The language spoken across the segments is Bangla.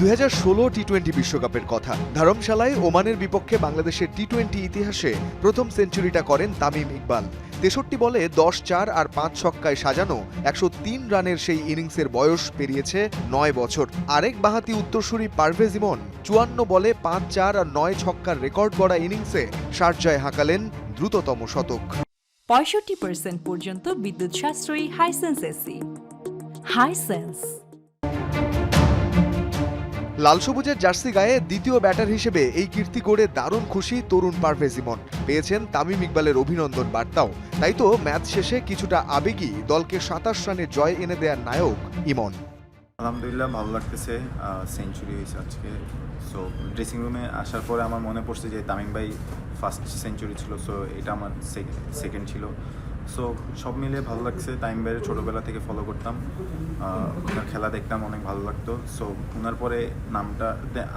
দুই হাজার ষোলো টি টোয়েন্টি বিশ্বকাপের কথা। ধরমশালায় ওমানের বিপক্ষে বাংলাদেশের টি টোয়েন্টি ইতিহাসে প্রথম সেঞ্চুরিটা করেন তামিম ইকবাল। তেষট্টি বলে দশ চার আর পাঁচ ছক্কায় সাজানো একশো তিন রানের সেই ইনিংসের বয়স পেরিয়েছে নয় বছর। আরেক বাহাতি উত্তরসূরি পারভেজ ইমন চুয়ান্ন বলে পাঁচ চার আর নয় ছক্কার রেকর্ড গড়া ইনিংসে সার্জায় হাঁকালেন দ্রুততম শতক। পঁয়ষট্টি পর্যন্ত বিদ্যুৎ সাশ্রয়ী হাইসেন্স এসি হাইসেন্স লাল সবুজের জার্সি গায়ে দ্বিতীয় ব্যাটার হিসেবে এই কীর্তি গড়ে দারুণ খুশি তরুণ পারভেজ ইমন। পেয়েছেন তামিম ইকবালের অভিনন্দন বার্তাও। তাই তো ম্যাচ শেষে কিছুটা আবেগী দলকে সাতাশ রানে জয় এনে দেয়ার নায়ক ইমন। আলহামদুলিল্লাহ, ভালো লাগতেছে সেঞ্চুরি হয়েছে আজকে। সো ড্রেসিং রুমে আসার পরে আমার মনে পড়ছে যে তামিম ভাই ফার্স্ট সেঞ্চুরি ছিল সো এটা আমার সেকেন্ড ছিল। সো সব মিলে ভালো লাগছে। টাইম বাইরে ছোটোবেলা থেকে ফলো করতাম। ওনার খেলা দেখতাম, অনেক ভালো লাগতো। সো ওনার পরে নামটা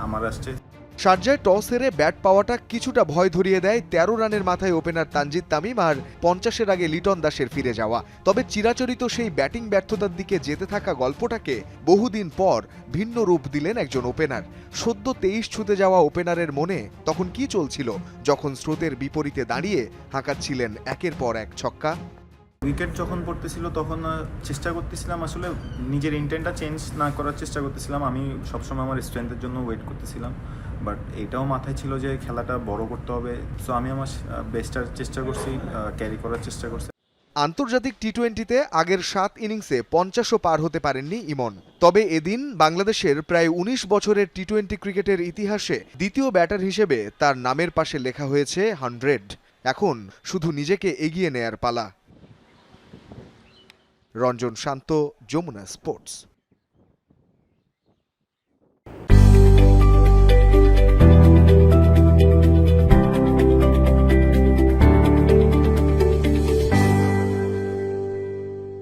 আমার আসছে। শারজায় টস হেরে ব্যাট পাওয়াটা কিছুটা ভয় ধরিয়ে দেয় তেরো রানের মাথায় ওপেনার তানজিদ তামিম আর পঞ্চাশের আগে লিটন দাসের ফিরে যাওয়া। তবে চিরাচরিত সেই ব্যাটিং ব্যর্থতার দিকে যেতে থাকা গল্পটাকে বহুদিন পর ভিন্ন রূপ দিলেন একজন ওপেনার। সদ্য তেইশ ছুতে যাওয়া ওপেনারের মনে তখন কি চলছিল যখন স্রোতের বিপরীতে দাঁড়িয়ে হাঁকাচ্ছিলেন একের পর এক ছক্কা? উইকেট যখন পড়তেছিল তখন চেষ্টা করতেছিলাম আসলে নিজের ইন্টেন্টটা চেঞ্জ না করার চেষ্টা করতেছিলাম। আমি সবসময় আমার স্ট্রেংথের জন্য ওয়েট করতেছিলাম। বাট এটাও মাথায় ছিল যে খেলাটা বড় করতে হবে। সো আমি আমার বেস্টার চেষ্টা করছি ক্যারি করার চেষ্টা করছি। আন্তর্জাতিক টি টোয়েন্টিতে আগের সাত ইনিংসে পঞ্চাশও পার হতে পারেননি ইমন। তবে এদিন বাংলাদেশের প্রায় উনিশ বছরের টি টোয়েন্টি ক্রিকেটের ইতিহাসে দ্বিতীয় ব্যাটার হিসেবে তার নামের পাশে লেখা হয়েছে হান্ড্রেড। এখন শুধু নিজেকে এগিয়ে নেয়ার পালা। রঞ্জন শান্ত, যমুনা স্পোর্টস।